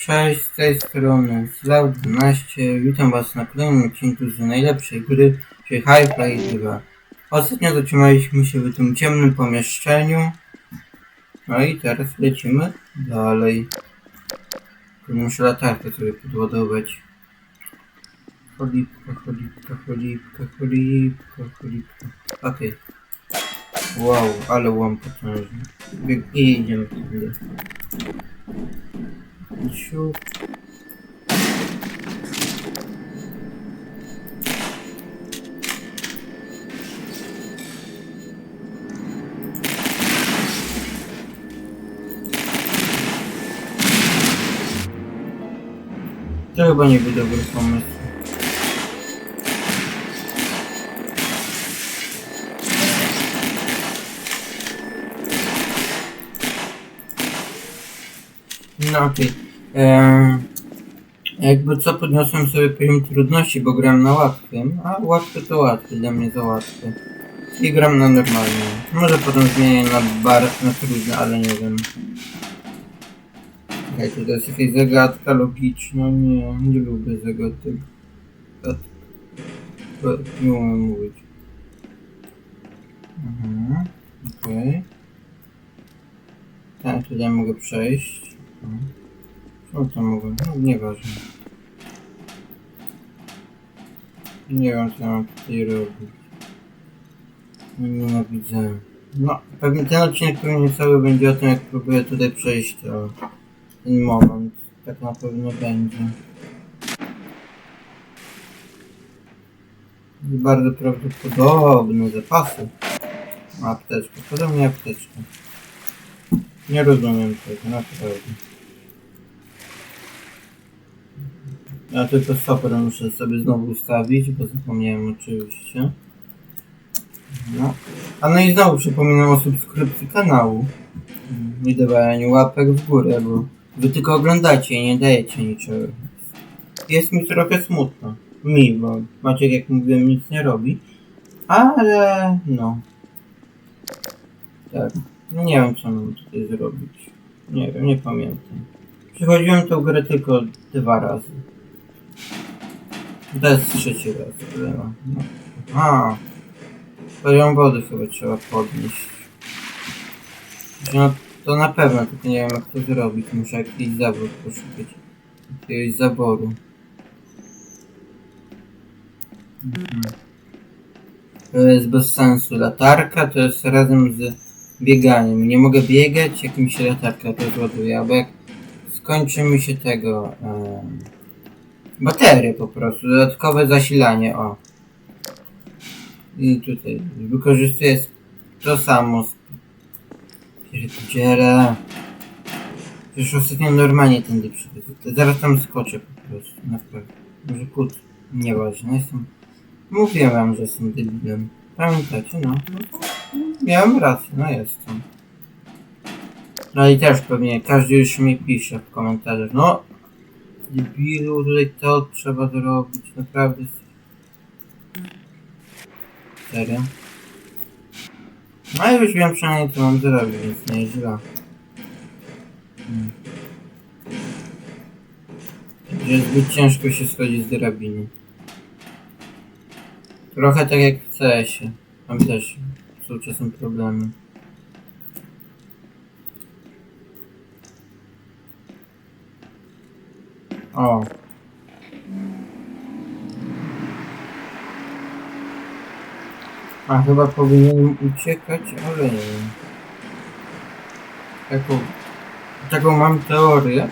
Cześć, z tej strony Slav12. Witam Was na kolejnym odcinku z najlepszej gry, czyli Hi-Fi 2. Ostatnio zatrzymaliśmy się w tym ciemnym pomieszczeniu. No i teraz lecimy dalej. Muszę latarkę sobie podładować. Cholipka, cholipka, cholipka, cholipka, cholipka. Okej. Wow, ale łam potężny. I idziemy tędy. Siup. To chyba nie był dobry Jakby co podniosłem sobie poziom trudności, bo gram na łatwym, a łatwy to łatwy, dla mnie za łatwy. I gram na normalnym. Może potem zmienię na bar, na trudny, ale nie wiem. Okej, to jest jakaś zagadka logiczna, nie, nie lubię zagadek. Nie umiem mówić. Mhm, okej. Tak, tutaj mogę przejść. Mhm. Co mogę? No, nieważne. Nie wiem, co mam tutaj robić. No, Nienawidzę. No, pewnie ten odcinek pewnie cały będzie o tym, jak próbuję tutaj przejść to, ten moment. Tak na pewno będzie. I bardzo prawdopodobne zapasy. Apteczka, podobnie apteczka. Nie rozumiem tego, naprawdę. Ja tylko stoper muszę sobie znowu ustawić, bo zapomniałem oczywiście. No. A no i znowu przypominam o subskrypcji kanału. I dawaniu łapek w górę, bo wy tylko oglądacie i nie dajecie niczego. Jest mi trochę smutno. Mi, bo Maciek jak mówiłem nic nie robi. Ale no. Tak. No nie wiem co mam tutaj zrobić. Nie wiem, nie pamiętam. Przechodziłem tą grę tylko dwa razy. To jest trzeci raz, chyba. No. A, poziom wody chyba trzeba podnieść. No to na pewno, tylko nie wiem jak to zrobić. Muszę jakiś zabór poszukać. Jakiegoś zaboru. Mhm. To jest bez sensu. Latarka to jest razem z bieganiem. Nie mogę biegać, jak mi się latarka rozładuje, albo jak skończy mi się tego... em, Baterie po prostu, dodatkowe zasilanie, o. I tutaj wykorzystuję to samo. Pierdziele. Przecież ostatnio normalnie tędy przychodzę. Zaraz tam skoczę po prostu, naprawdę. Może put, nieważne, jestem... Mówiłem wam, że jestem debilem. Pamiętacie, no. no miałem rację, no jestem. No i też pewnie każdy już mi pisze w komentarzach, no debilu, tutaj to trzeba zrobić, naprawdę. Serio? No i już wiem przynajmniej co mam zrobić, więc nie jest źle. Hmm. Że zbyt ciężko się schodzi z drabiny. Trochę tak jak w CS-ie. Tam też są czasem problemy. O. A chyba powinienem uciekać, ale nie wiem. Taką, taką mam teorię.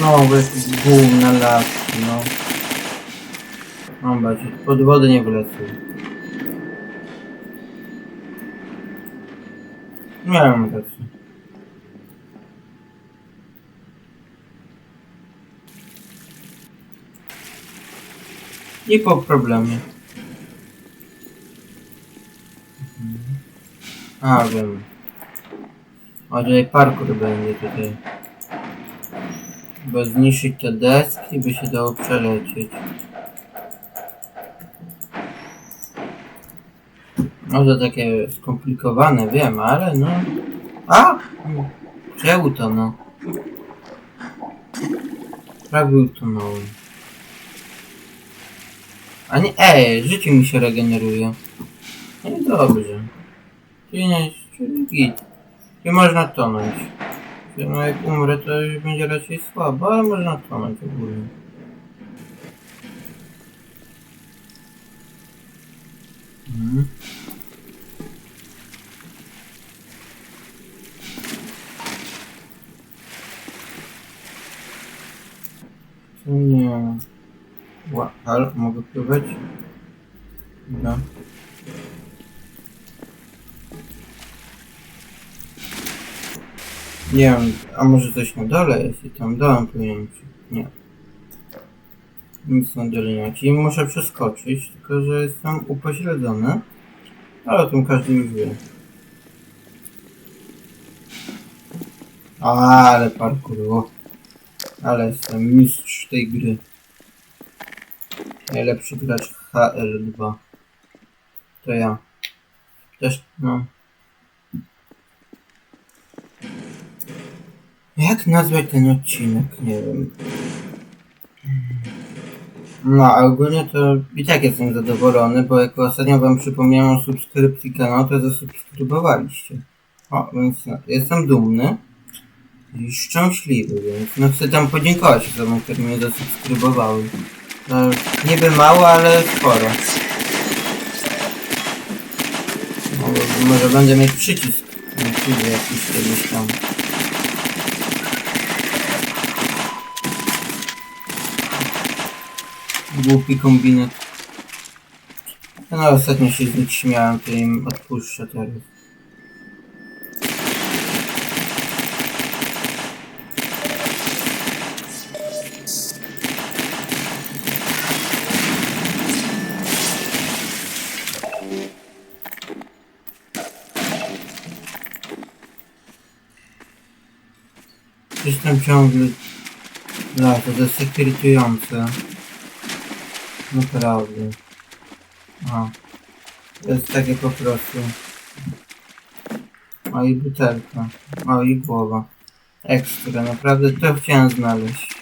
No, jest gum na laski, no. Mam bać, pod wodę nie wylecuję. Miałem rację. I po problemie. A, wiem. O, tutaj parkour będzie tutaj. Bo zniszczyć te deski, by się dało przelecieć. Może takie skomplikowane, wiem, ale no... A! Czemu to no? Prawie utonąłem. A nie, ej, życie mi się regeneruje. No i dobrze. Czyli nie, czyli git. I można tonąć. Czyli No jak umrę, to już będzie raczej słabo, ale można tonąć ogólnie. Mhm. To nie. Mogę pływać? No. Nie wiem, a może coś na dole jest i tam dołem powinien być. Nie. Nic na dole nie ma. Czyli muszę przeskoczyć, tylko że jestem upośledzony. Ale o tym każdy już wie. Ale parkour. Ale jestem mistrz tej gry. Najlepszy gracz HL2. To ja. Też, no. Jak nazwać ten odcinek? Nie wiem. No, a ogólnie to i tak jestem zadowolony, bo jak ostatnio wam przypomniałem o subskrypcji kanału, to zasubskrybowaliście. O, więc no, jestem dumny i szczęśliwy, więc no chcę tam podziękować osobom, które mnie zasubskrybowały. No, niby mało, ale sporo. No, może będę mieć przycisk na chwilę jakiś kiedyś tam. Głupi kombinet. No ostatnio się z nich śmiałem, to im odpuszczę teraz. Jestem ciągle... No, to jest sekretujące. Naprawdę. A. To jest takie po prostu. O i butelka. O i głowa. Ekstra, naprawdę to chciałem znaleźć.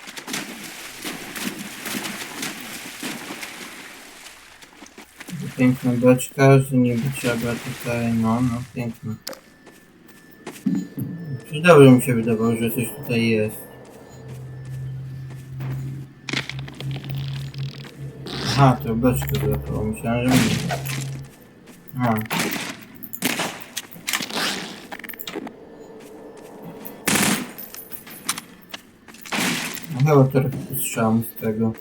Piękna beczka, że niby trzeba tutaj, no, no piękne. Dobrze mi się wydawało, że coś tutaj jest. Aha, to beczkę złapało. Myślałem, że mnie. Aha. No chyba trochę postrzałam z tego.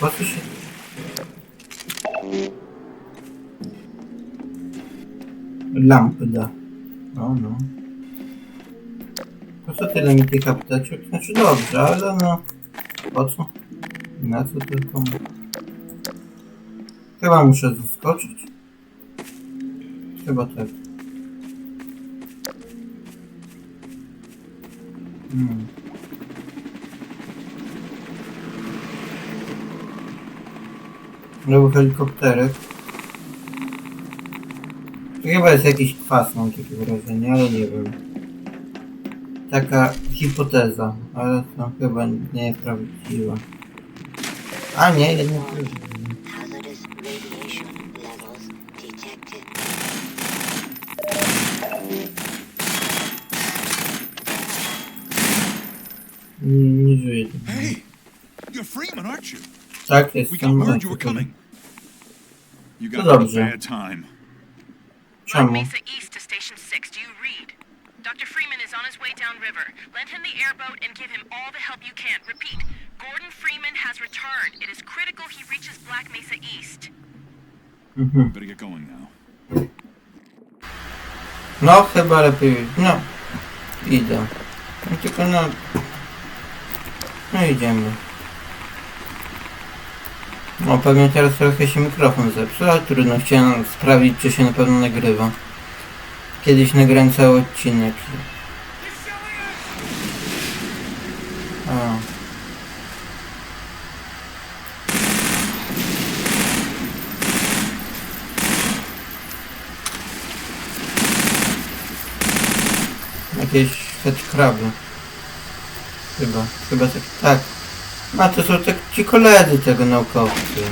Po co się... Lampy da. No, no. Po co tyle mi tych apteczek? Znaczy dobrze, ale no... Po co? Na co tylko? Chyba muszę zaskoczyć. Chyba tak. Hmm. Nowy helikopterek. To chyba jest jakiś kwas, mam takie wrażenie, ale nie wiem. Taka hipoteza, ale to chyba nieprawdziwa. A nie, jednak prawdziwa. Radiation levels detected. Nie, nie żyje. Hey, you're Freeman, aren't you? Tak, jestem. got word bad. Black Mesa East to Station 6. Do you read? Dr. Freeman is on his way downriver. Lend him the airboat and give him all the help you can. Repeat, Gordon Freeman has returned. It is critical he reaches Black Mesa East. Mhm. Better get going now. No, chyba lepiej. No, idę. No, tylko no. No idziemy. No pewnie teraz trochę się mikrofon zepsuł, ale trudno, chciałem sprawdzić czy się na pewno nagrywa. Kiedyś nagrałem cały odcinek. A. jakieś headcraby. Chyba, chyba tak. Tak, a to są tak ci koledzy tego naukowcy.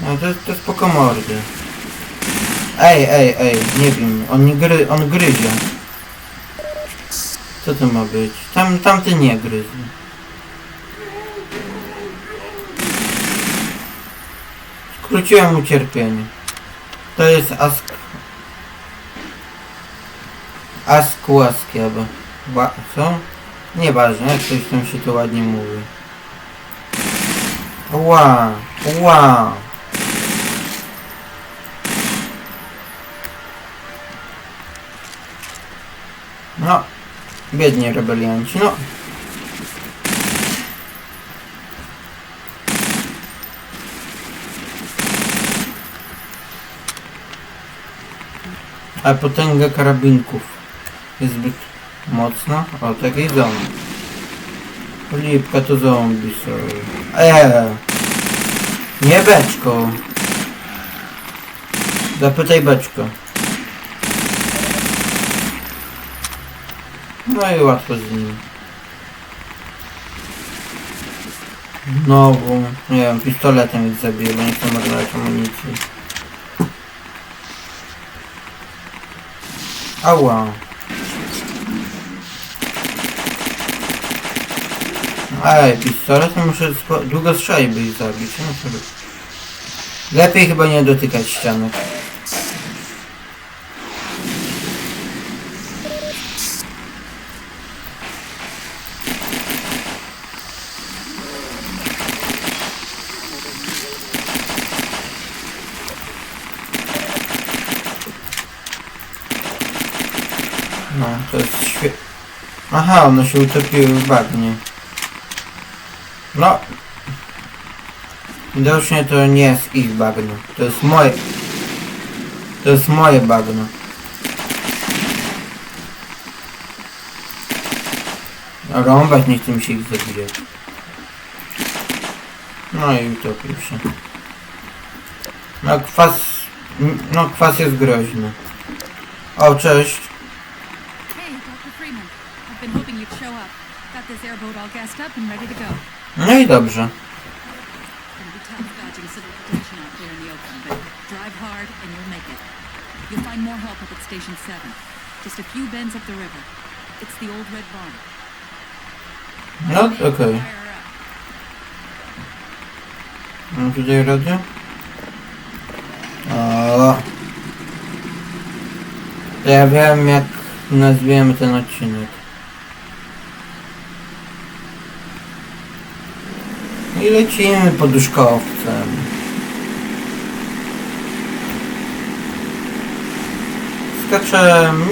No to, to spoko mordy. Ej, ej, ej, nie wiem, on gry, on gryzie. Co to ma być? Tam, tamty nie gryzie. Skróciłem mu cierpienie. To jest ask... Ask łaski, albo... Ła... co? Nieważne, jak coś tam się to ładnie mówi. Ła, ła. No, biednie rebelianci, no. A potęga karabinków jest zbyt mocna. O, takiej zombie. Lipka to zombie, sorry. Eee! Nie beczko! Zapytaj beczko. No i łatwo z nim. Znowu, nie wiem, pistoletem ich zabiję, bo nie chcę marnować amunicji. Ała. Ej, pistoletem muszę długo strzelić, by ich zabić. No to... Lepiej chyba nie dotykać ścianek. No, to jest świe... Aha, one się utopiły w bagnie. No. Widocznie to nie jest ich bagno. To jest moje... To jest moje bagno. Rąbać nie chce się ich zabijać. No i utopił się. No kwas... No kwas jest groźny. O, cześć. Hey, Dr. Freeman. I've been hoping you'd show up. Got this airboat all gassed up and ready to go. No i dobrze. Gonna be tough dodging civil protection out there in the open, but drive hard and you'll make it. You'll find more help up at Station 7. Just a few bends up the river. It's the old red barn. No, okej. Up. Mam tutaj radio? O. Ja wiem jak nazwiemy ten odcinek. I lecimy poduszkowcem. Skaczemy.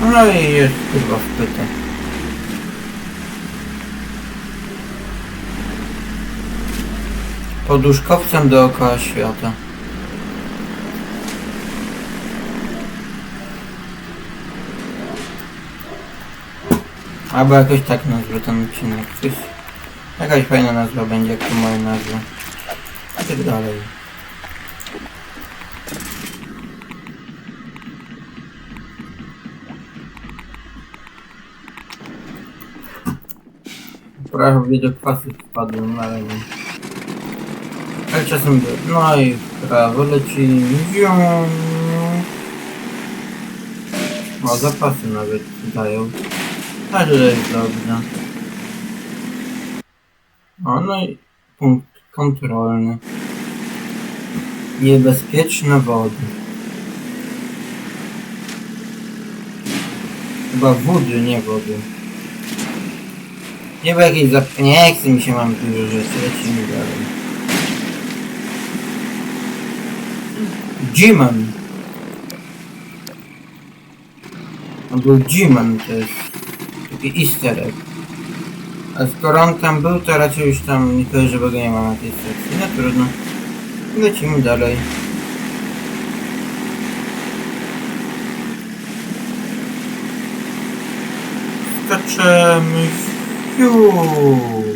No i jest chyba wpyta. Poduszkowcem dookoła świata. Albo jakoś tak nazwę ten odcinek. Coś, jakaś fajna nazwa będzie, jak to moja nazwa. A tak dalej. Prawie do kwasy wpadłem, no ale nie. Ale czasem. No i prawo leci... O, zapasy nawet dają. To jest dobrze. O, no i punkt kontrolny. Niebezpieczne wody. Chyba wody, nie wody. Nie było jakieś zap... Nie mi się, mam dużo rzeczy, lecimy dalej. G-Man. Albo G-Man to jest taki easter egg. A skoro on tam był, to raczej już tam nie kojarzę, nie ma na tej sekcji. No trudno. Lecimy dalej. Skaczemy. Fiu.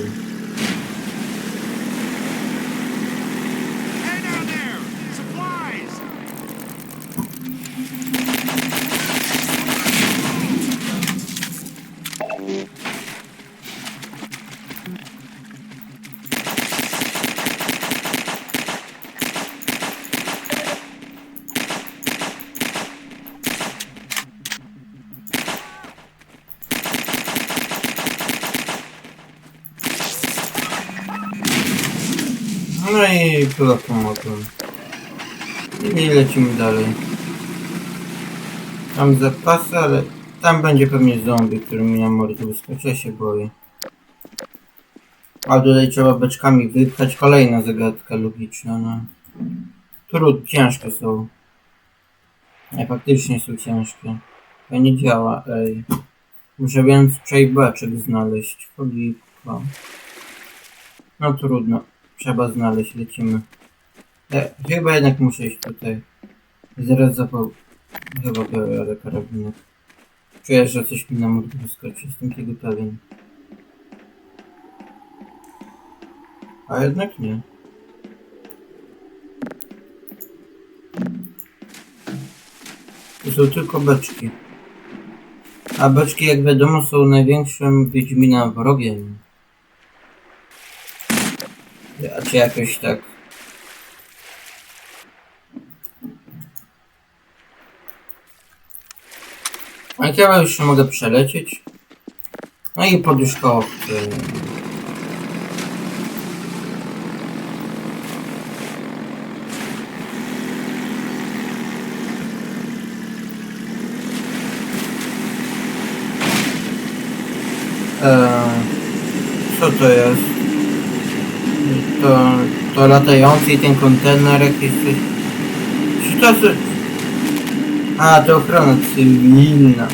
No i chyba pomogłem. I lecimy dalej. Tam zapasy, ale tam będzie pewnie zombie, który mi na mordę wyskoczy. Się boję. A tutaj trzeba beczkami wypchać. Kolejna zagadka logiczna, no. Trud, ciężkie są. Nie, faktycznie są ciężkie. To nie działa, ej. Muszę więc przejbaczek znaleźć. Cholipka. No trudno. Trzeba znaleźć, lecimy. Chyba jednak muszę iść tutaj. Zaraz zapał... Chyba biorę karabinek. Czuję, że coś mi na mózg wyskoczy, jestem tego pewien. A jednak nie. To są tylko beczki. A beczki, jak wiadomo, są największym Wiedźmina wrogiem. A czy jakoś tak... A ja jeszcze mogę przelecieć? No i poduszkowcy. Eee, co to jest? To, to latający i ten kontener jakiś coś... Czy to jest... A, to ochrona cywilna.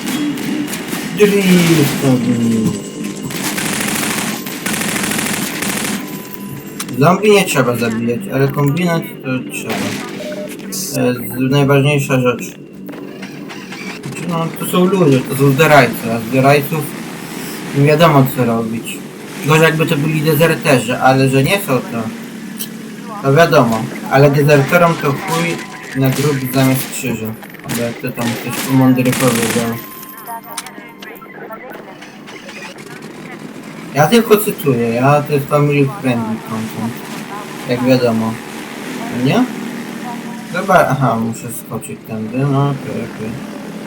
Driftowi. Zombie nie trzeba zabijać, ale kombinat to trzeba. To jest najważniejsza rzecz. Znaczy, No, to są ludzie, to są zdrajcy, a zdrajców nie wiadomo co robić. Że jakby to byli dezerterzy, ale że nie są to, to wiadomo. Ale dezerterom to chuj na grób zamiast krzyża. Ale jak to tam ktoś mądry powiedział. Ja tylko cytuję, ja to jest family friendly content. Jak wiadomo. Nie? Chyba, aha, muszę skoczyć tędy, no okej, okej.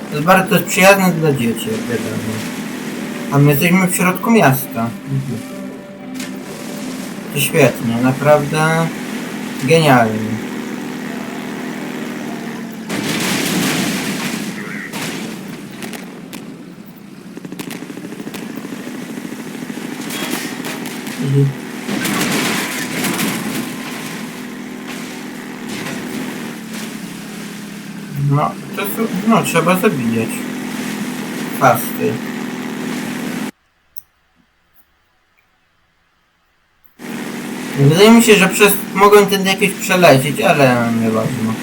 To jest bardzo przyjazne dla dzieci, jak wiadomo. A my jesteśmy w środku miasta. To świetnie, naprawdę genialnie. No, to no, trzeba zabijać. Fasty. Wydaje mi się, że przez mogłem tędy jakieś przelecieć, ale nieważne.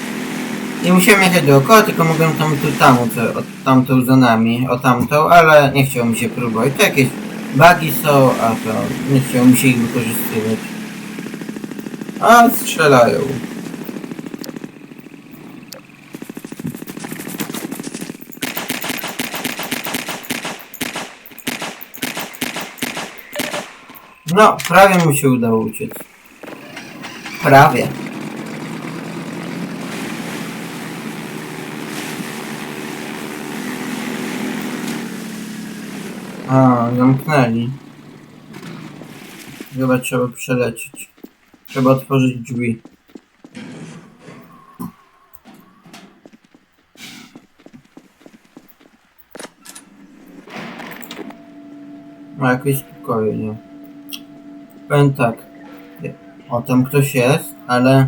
Nie musiałem jechać dookoła, tylko mogłem tam tu tamu, co, od tamtą za nami, o tamtą, ale nie chciało mi się próbować. To jakieś bugi są, a to nie chciało mi się ich wykorzystywać. A strzelają. No, prawie mu się udało uciec. Prawie. A, zamknęli. Chyba trzeba przelecieć. Trzeba otworzyć drzwi. No jakoś spokojnie. Powiem tak. O, tam ktoś jest, ale...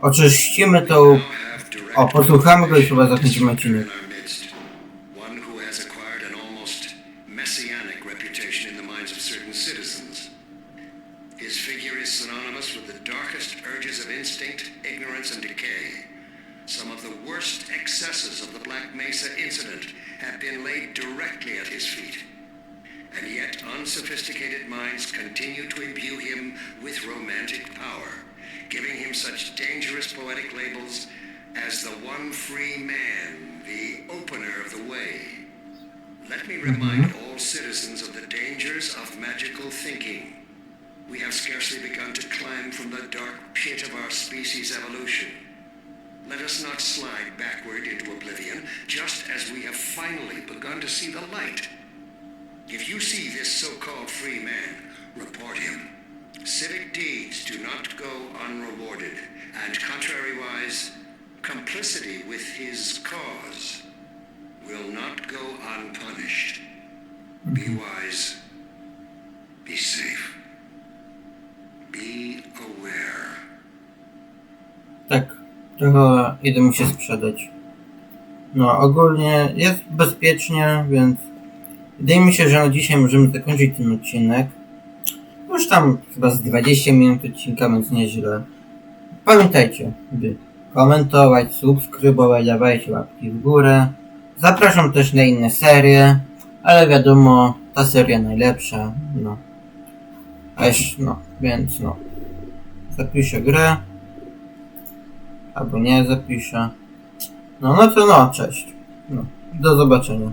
Oczyścimy tą... O, posłuchamy go i chyba zakończymy odcinek. Labels as the one free man, the opener of the way. Let me mm-hmm. remind all citizens of the dangers of magical thinking. We have scarcely begun to climb from the dark pit of our species' evolution. Let us not slide backward into oblivion, just as we have finally begun to see the light. If you see this so-called free man, report him. Civic deeds do not go unrewarded, and contrariwise, complicity with his cause will not go unpunished. Be wise. Be safe. Be aware. Tak, trochę idę mu się sprzedać. No, ogólnie jest bezpiecznie, więc wydaje mi się, że na dzisiaj możemy zakończyć ten odcinek. Już tam chyba z 20 minut odcinka, więc nieźle. Pamiętajcie, by komentować, subskrybować, dawajcie łapki w górę. Zapraszam też na inne serie, ale wiadomo, ta seria najlepsza, no. A jeszcze, no, więc no. Zapiszę grę. Albo nie zapiszę. No, no to no, cześć. No, do zobaczenia.